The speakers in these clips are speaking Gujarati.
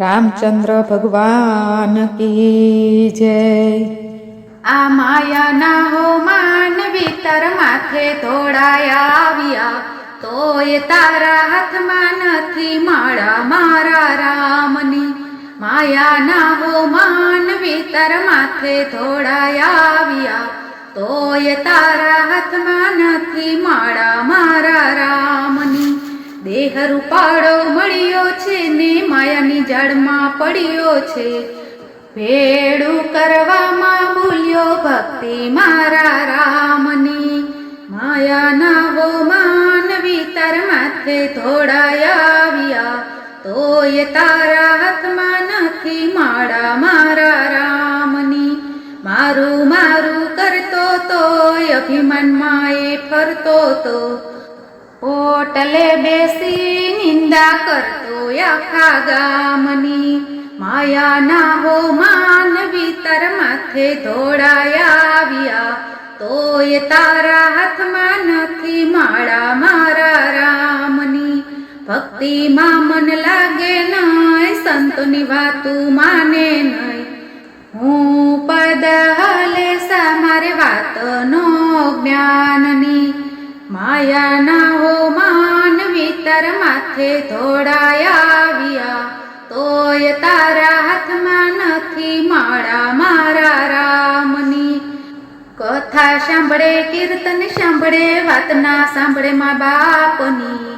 રામચંદ્ર ભગવાન કી જય. આ માયાના હો માન તર માથે તોડાયા આવ્યા. તોય તારા હાથમાં નથી માળા મારા રામની. માયાના હો માન તર માથે તોડાયા આવ્યા. તોય તારા હાથમાં નથી માળા મારા દેહ પાડો મળ્યો છે ને માયાની જળમાં પડ્યો છે. ભેડું કરવામાં ભૂલ્યો ભક્તિ મારા રામની. માયાના હો વિતર તાર માથે ધોળાયા આવ્યા. તોય તારા હાથમાં નથી માળા મારા રામની. મારું મારું કરતો તોય અભિમાનમાં એ ફરતો તો ઓટલે બેસી નિંદા કરતો આખા ગામની હો માનવી તાર માથે ધોળાયા આવ્યા. તોય તારા હાથમાં નથી માળા મારા રામની. ભક્તિમાં મન લાગે નહીં સંતોની વાતું માને નહીં હું પદ હલે મારે વાતનો જ્ઞાનની. માયાના હો માથે આવ્યા, તોય તારા હાથમાં નથી માળા મારા રામની. કથા સાંભળે, કીર્તન સાંભળે, વાતના સાંભળે મા બાપની.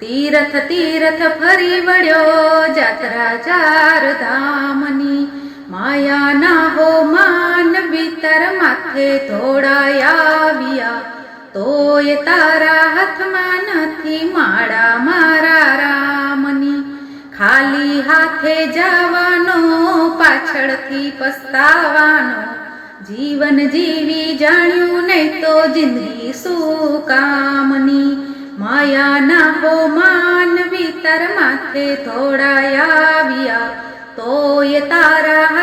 તીરથ તીરથ ફરી વળ્યો જાત્રા ચાર ધામની માયાના હો માન તાર માથે આવ્યા તોય તારા હાથમાં નથી માળા મારા રામની. ખાલી હાથે જવાનો, પાછળથી પસ્તાવાનો. જીવન જીવી જાણ્યું નહીં તો જિંદગી શું કામની. માયાના હો માનવી તાર માથે થોડાયા આવ્યા. તોય તારા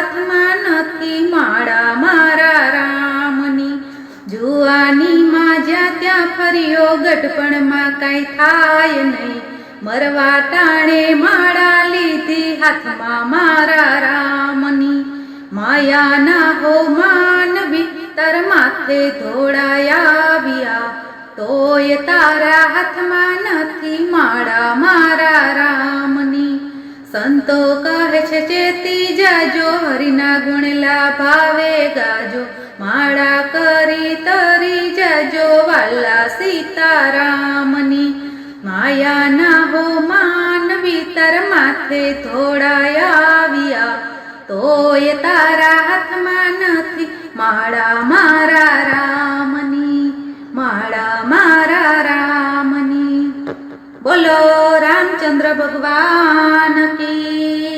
ત્યાં ફર્યો ગઢપણમાં કાંઈ થાય નહીં. મરવા ટાણે માળા લીધી હાથમાં મારા રામની. માયાના હો માનવી, તર માથે ધોળાયા તોય તારા હાથમાં નથી માળા મારા રામની. સંતો કહે છે, ચેતી જાજો હરિના ગુણલા ભાવે ગાજો, માળા કરી તરી જજો વાલા સીતારામની. માયાના હો માનવી તર માથે ધોળાયા આવ્યા. તોય તારા હાથમાં નથી માળા મારા રામની, માળા મારા રામની. બોલો રામચંદ્ર ભગવાન કી